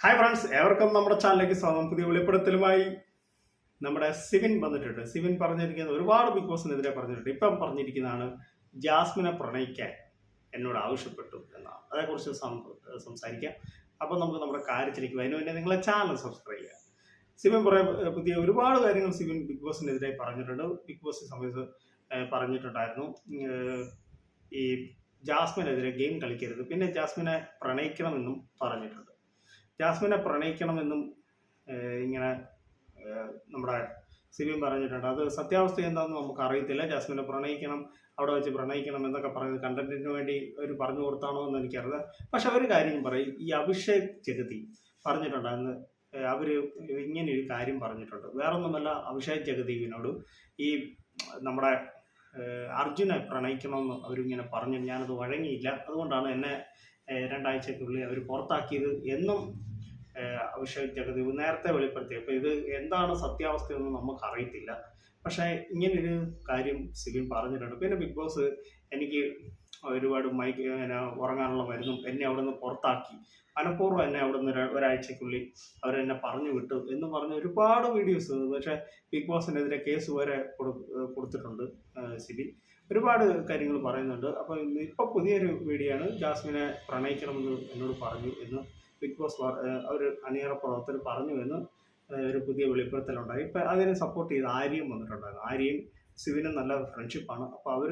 Hi friends ഏവർക്കും നമ്മുടെ ചാനലിലേക്ക് സ്വാഗതം. പുതിയ വെളിപ്പെടുത്തലുമായി നമ്മുടെ സിവിൻ വന്നിട്ടുണ്ട്. സിവിൻ പറഞ്ഞിരിക്കുന്നത് ഒരുപാട് ബിഗ് ബോസിനെതിരെ പറഞ്ഞിട്ടുണ്ട്. ഇപ്പം പറഞ്ഞിരിക്കുന്നതാണ് ജാസ്മിനെ പ്രണയിക്കാൻ എന്നോട് ആവശ്യപ്പെട്ടു എന്നാണ്. അതേക്കുറിച്ച് സംസാരിക്കാം. അപ്പോൾ നമുക്ക് നമ്മുടെ കാര്യത്തിലേക്ക് അതിന് മുന്നേ നിങ്ങളെ ചാനൽ സബ്സ്ക്രൈബ് ചെയ്യുക. സിവിൻ ഏഹ്, പുതിയ ഒരുപാട് കാര്യങ്ങൾ സിവിൻ ബിഗ് ബോസിനെതിരെ പറഞ്ഞിട്ടുണ്ട്. ബിഗ് ബോസ് സമയത്ത് പറഞ്ഞിട്ടുണ്ടായിരുന്നു. ഈ ജാസ്മിനെതിരെ ഗെയിം കളിക്കരുത്. പിന്നെ ജാസ്മിനെ പ്രണയിക്കണമെന്നും പറഞ്ഞിട്ടുണ്ട്. ജാസ്മിനെ പ്രണയിക്കണമെന്നും ഇങ്ങനെ നമ്മുടെ സിബിൻ പറഞ്ഞിട്ടുണ്ട്. അത് സത്യാവസ്ഥ എന്താണെന്ന് നമുക്ക് അറിയത്തില്ല. ജാസ്മിനെ പ്രണയിക്കണം അവിടെ വെച്ച് പ്രണയിക്കണം എന്നൊക്കെ പറയുന്നത് കണ്ടന്റിന് വേണ്ടി ഒരു പറഞ്ഞു കൊടുത്താണോ എന്ന് എനിക്കറിയാം പക്ഷെ ഒരു കാര്യം പറയും. ഈ അഭിഷേക് ജഗതി പറഞ്ഞിട്ടുണ്ടായിരുന്നു അവർ ഇങ്ങനെ ഒരു കാര്യം പറഞ്ഞിട്ടുണ്ട്. വേറൊന്നുമല്ല അഭിഷേക് ജഗദീപിനോട് ഈ നമ്മുടെ അർജുനെ പ്രണയിക്കണമെന്ന് അവരിങ്ങനെ പറഞ്ഞു. ഞാനത് വഴങ്ങിയില്ല. അതുകൊണ്ടാണ് എന്നെ രണ്ടാഴ്ചക്കുള്ളിൽ അവർ പുറത്താക്കിയത് എന്നും ജഗദീപ് നേരത്തെ വെളിപ്പെടുത്തി അപ്പോൾ ഇത് എന്താണ് സത്യാവസ്ഥയെന്ന് നമുക്ക് അറിയത്തില്ല പക്ഷേ ഇങ്ങനൊരു കാര്യം സിബിൻ പറഞ്ഞിട്ടുണ്ട്. പിന്നെ ബിഗ് ബോസ് എനിക്ക് ഒരുപാട് മൈക്ക് ഉറങ്ങാനുള്ള മരുന്നും എന്നെ അവിടെ നിന്ന് പുറത്താക്കി. മനഃപൂർവം എന്നെ അവിടെ നിന്ന് ഒരാഴ്ചക്കുള്ളിൽ അവരെന്നെ പറഞ്ഞു വിട്ടു എന്ന് പറഞ്ഞ് ഒരുപാട് വീഡിയോസ് പക്ഷേ ബിഗ് ബോസിനെതിരെ കേസ് വരെ കൊടുത്തിട്ടുണ്ട് സിബിൻ. ഒരുപാട് കാര്യങ്ങൾ പറയുന്നുണ്ട്. അപ്പോൾ ഇപ്പോൾ പുതിയൊരു വീഡിയോ ആണ് ജാസ്മിനെ പ്രണയിക്കണമെന്ന് എന്നോട് പറഞ്ഞു എന്ന് ബിഗ് ബോസ് അവർ അണിയറ പ്രവർത്തകർ പറഞ്ഞു എന്ന് ഒരു പുതിയ വെളിപ്പെടുത്തലുണ്ടായി. ഇപ്പം അതിനെ സപ്പോർട്ട് ചെയ്ത് ആര്യയും വന്നിട്ടുണ്ടായിരുന്നു. ആര്യയും സിവിനും നല്ല ഫ്രണ്ട്ഷിപ്പാണ് അപ്പോൾ അവർ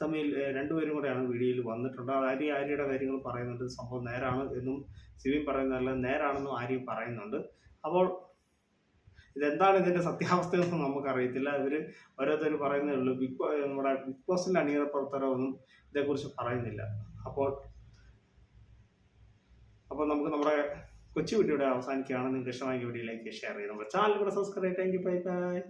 തമ്മിൽ രണ്ടുപേരും കൂടെയാണ് വീഡിയോയിൽ വന്നിട്ടുണ്ട്. ആര്യ ആര്യയുടെ കാര്യങ്ങൾ പറയുന്നുണ്ട്. സംഭവം നേരാണ് എന്നും സിവിൻ പറയുന്നതല്ല നേരാണെന്നും ആര്യം പറയുന്നുണ്ട്. അപ്പോൾ ഇതെന്താണ് ഇതിന്റെ എന്നൊന്നും നമുക്കറിയത്തില്ല. ഇവർ ഓരോരുത്തർ പറയുന്നേ ഉള്ളൂ. ബിഗ് ബോസ് നമ്മുടെ ബിഗ് ബോസിന്റെ അണിയറ പ്രവർത്തകരൊന്നും ഇതേക്കുറിച്ച് പറയുന്നില്ല. അപ്പോൾ അപ്പോൾ നമുക്ക് നമ്മുടെ കൊച്ചു വീഡിയോയുടെ അവസാനിക്കുകയാണ്. നിങ്ങൾക്ക് ഇഷ്ടമായ വീഡിയോയിലേക്ക് ഷെയർ ചെയ്യണം ചാനൽ കൂടെ subscribe thank you bye bye